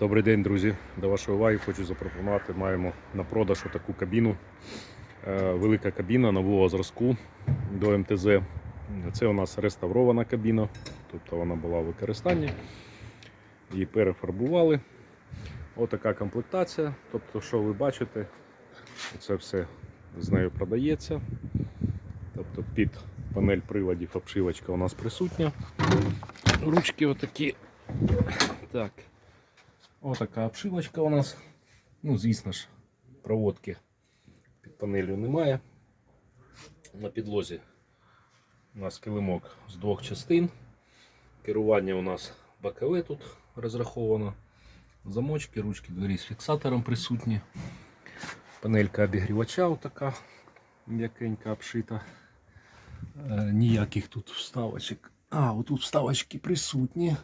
Добрий день, друзі. До вашої уваги хочу запропонувати. Маємо на продаж таку кабіну. Е, Велика кабіна нового зразку до МТЗ. Це у нас реставрована кабіна, тобто вона була в використанні. Її перефарбували. Отака комплектація. Тобто, що ви бачите, це все з нею продається. Тобто під панель приладів обшивочка у нас присутня. Ручки отакі. Так. Отака обшивочка у нас. Ну, звісно ж, проводки під панелью немає. На підлозі у нас килимок з двох частин. Керування у нас бокове тут розраховано. Замочки, ручки двері з фіксатором присутні. Панелька обігрівача така м'якенька обшита. Е, ніяких тут вставочок. А, отут вставочки присутні.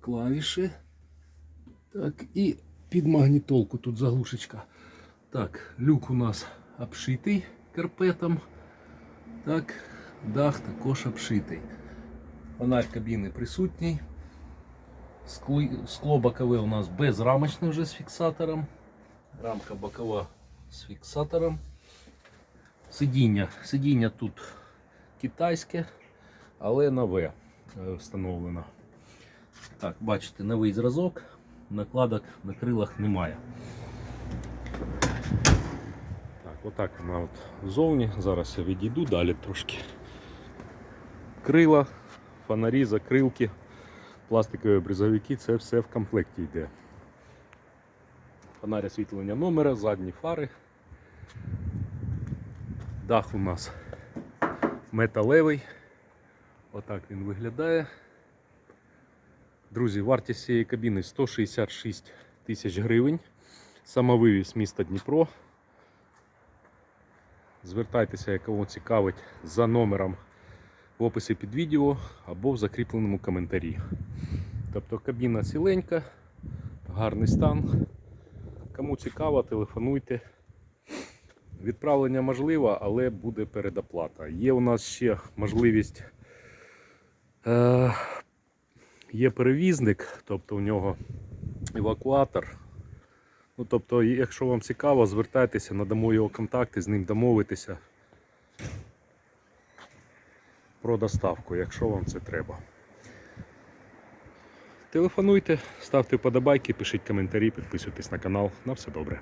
Клавіші. Так, і під магнітолку тут заглушечка. Так, люк у нас обшитий карпетом. Так, дах також обшитий. Фонарь кабіни присутній. Скло, бокове у нас безрамочне вже з фіксатором. Рамка бокова з фіксатором. Сидіння. Сидіння тут китайське, але нове е, встановлено. Так, бачите, новий зразок, накладок на крилах немає. Так, отак вона от ззовні. Зараз я відійду далі трошки. Крила, фонарі, закрилки, пластикові бризовики, це все в комплекті йде. Фонарь освітлення номера, задні фари. Дах у нас металевий. Отак він виглядає. Друзі, вартість цієї кабіни 166 тисяч гривень. Самовивіз міста Дніпро. Звертайтеся, кого цікавить, за номером в описі під відео або в закріпленому коментарі. Тобто кабіна ціленька, гарний стан. Кому цікаво, телефонуйте. Відправлення можливо, але буде передоплата. Є у нас ще можливість. Е, є перевізник, тобто у нього евакуатор. Ну, тобто, якщо вам цікаво, звертайтеся, надамо його контакти, з ним домовитися про доставку, якщо вам це треба. Телефонуйте, ставте вподобайки, пишіть коментарі, підписуйтесь на канал. На все добре.